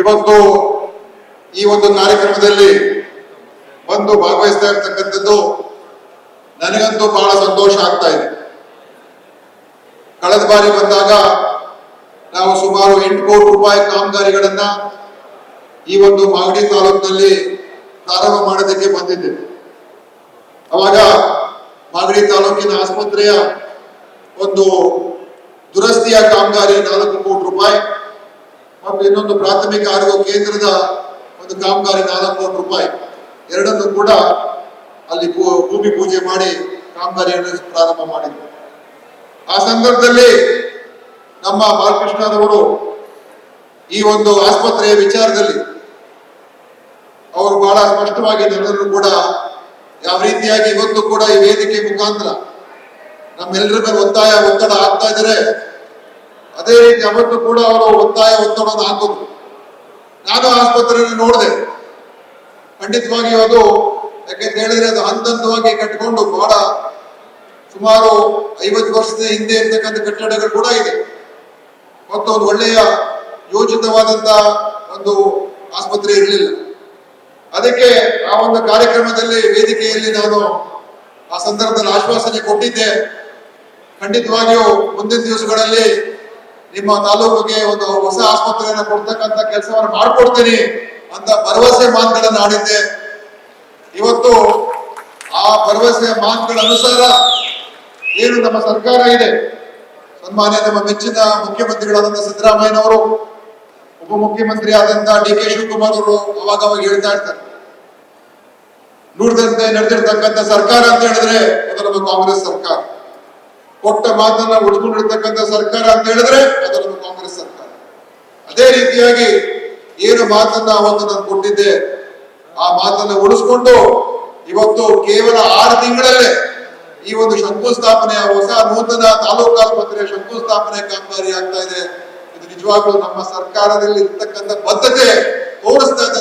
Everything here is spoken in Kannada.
ಇವತ್ತು ಈ ಒಂದು ಕಾರ್ಯಕ್ರಮದಲ್ಲಿ ಬಂದು ಭಾಗವಹಿಸ್ತಾ ಇರ್ತಕ್ಕಂಥದ್ದು ನನಗಂತೂ ಬಹಳ ಸಂತೋಷ ಆಗ್ತಾ ಇದೆ. ಕಳೆದ ಬಾರಿ ಬಂದಾಗ ನಾವು ಸುಮಾರು ಎಂಟು ಕೋಟಿ ರೂಪಾಯಿ ಕಾಮಗಾರಿಗಳನ್ನ ಈ ಒಂದು ಮಾಗಡಿ ತಾಲೂಕಿನಲ್ಲಿ ಪ್ರಾರಂಭ ಮಾಡೋದಕ್ಕೆ ಬಂದಿದ್ದೇವೆ. ಅವಾಗ ಮಾಗಡಿ ತಾಲೂಕಿನ ಆಸ್ಪತ್ರೆಯ ಒಂದು ದುರಸ್ತಿಯ ಕಾಮಗಾರಿ ನಾಲ್ಕು ಕೋಟಿ ರೂಪಾಯಿ ಮತ್ತು ಇನ್ನೊಂದು ಪ್ರಾಥಮಿಕ ಆರೋಗ್ಯ ಕೇಂದ್ರದ ಒಂದು ಕಾಮಗಾರಿ ನಾಲ್ಕು ಕೋಟಿ ರೂಪಾಯಿ. ಎರಡನ್ನು ಕೂಡ ಅಲ್ಲಿ ಭೂಮಿ ಪೂಜೆ ಮಾಡಿ ಕಾಮಗಾರಿಯನ್ನು ಪ್ರಾರಂಭ ಮಾಡಿದ್ರು. ಆ ಸಂದರ್ಭದಲ್ಲಿ ನಮ್ಮ ಬಾಲಕೃಷ್ಣರವರು ಈ ಒಂದು ಆಸ್ಪತ್ರೆಯ ವಿಚಾರದಲ್ಲಿ ಅವರು ಬಹಳ ಸ್ಪಷ್ಟವಾಗಿ ನನ್ನನ್ನು ಕೂಡ ಯಾವ ರೀತಿಯಾಗಿ ಇವತ್ತು ಕೂಡ ಈ ವೇದಿಕೆ ಮುಖಾಂತರ ನಮ್ಮೆಲ್ಲರ ಮೇಲೆ ಒತ್ತಾಯ ಒತ್ತಡ ಆಗ್ತಾ ಇದ್ದಾರೆ. ಅದೇ ರೀತಿ ಅವತ್ತು ಕೂಡ ಅವರು ಒತ್ತಾಯ ಒತ್ತಡವನ್ನು ಹಾಕೋದು. ನಾನು ಆಸ್ಪತ್ರೆಯಲ್ಲಿ ನೋಡಿದೆ. ಖಂಡಿತವಾಗಿ ಅದು ಯಾಕೆಂತ ಹೇಳಿದ್ರೆ ಅದು ಹಂತ ಹಂತವಾಗಿ ಕಟ್ಟಿಕೊಂಡು ಬಹಳ ಸುಮಾರು ಐವತ್ತು ವರ್ಷದ ಹಿಂದೆ ಇರ್ತಕ್ಕಂಥ ಕಟ್ಟಡಗಳು ಕೂಡ ಇದೆ. ಮತ್ತು ಒಂದು ಒಳ್ಳೆಯ ಯೋಜಿತವಾದಂತ ಒಂದು ಆಸ್ಪತ್ರೆ ಇರಲಿಲ್ಲ. ಅದಕ್ಕೆ ಆ ಒಂದು ಕಾರ್ಯಕ್ರಮದಲ್ಲಿ ವೇದಿಕೆಯಲ್ಲಿ ನಾನು ಆ ಸಂದರ್ಭದಲ್ಲಿ ಆಶ್ವಾಸನೆ ಕೊಟ್ಟಿದ್ದೆ. ಖಂಡಿತವಾಗಿಯೂ ಮುಂದಿನ ದಿವಸಗಳಲ್ಲಿ ನಿಮ್ಮ ತಾಲೂಕಿಗೆ ಒಂದು ಹೊಸ ಆಸ್ಪತ್ರೆಯನ್ನು ಕೊಡ್ತಕ್ಕಂತ ಕೆಲಸವನ್ನು ಮಾಡ್ಕೊಡ್ತೀನಿ ಅಂತ ಭರವಸೆ ಮಾತುಗಳನ್ನು ಆಡಿದ್ದೆ. ಇವತ್ತು ಆ ಭರವಸೆ ಮಾತುಗಳ ಅನುಸಾರ ಏನು ನಮ್ಮ ಸರ್ಕಾರ ಇದೆ? ಸನ್ಮಾನ್ಯ ನಮ್ಮ ಮೆಚ್ಚಿನ ಮುಖ್ಯಮಂತ್ರಿಗಳಾದಂತಹ ಸಿದ್ದರಾಮಯ್ಯನವರು ಉಪಮುಖ್ಯಮಂತ್ರಿ ಆದಂತಹ ಡಿ ಕೆ ಶಿವಕುಮಾರ್ ಅವರು ಅವಾಗ ಅವಾಗ ಹೇಳ್ತಾ ಇರ್ತಾರೆ. ನೋಡಿದಂತೆ ನಡೆದಿರ್ತಕ್ಕಂಥ ಸರ್ಕಾರ ಅಂತ ಹೇಳಿದ್ರೆ ನಮ್ಮ ಕಾಂಗ್ರೆಸ್ ಸರ್ಕಾರ. ಕೊಟ್ಟ ಮಾತನ್ನ ಉಳಿಸ್ಕೊಂಡಿರ್ತಕ್ಕಂಥ ಸರ್ಕಾರ ಅಂತ ಹೇಳಿದ್ರೆ ಅದು ಕಾಂಗ್ರೆಸ್ ಸರ್ಕಾರ. ಅದೇ ರೀತಿಯಾಗಿ ಏನು ಮಾತನ್ನ ಅವತ್ತು ನಾನು ಕೊಟ್ಟಿದ್ದೆ, ಆ ಮಾತನ್ನ ಉಳಿಸ್ಕೊಂಡು ಇವತ್ತು ಕೇವಲ ಆರು ತಿಂಗಳಲ್ಲೇ ಈ ಒಂದು ಶಂಕುಸ್ಥಾಪನೆ ಹೊಸ ನೂತನ ತಾಲೂಕು ಆಸ್ಪತ್ರೆಯ ಶಂಕುಸ್ಥಾಪನೆ ಕಾಮಗಾರಿ ಆಗ್ತಾ ಇದೆ. ಇದು ನಿಜವಾಗ್ಲೂ ನಮ್ಮ ಸರ್ಕಾರದಲ್ಲಿ ಇರ್ತಕ್ಕಂಥ ಬದ್ಧತೆ ತೋರಿಸ್ತಾ ಇದೆ.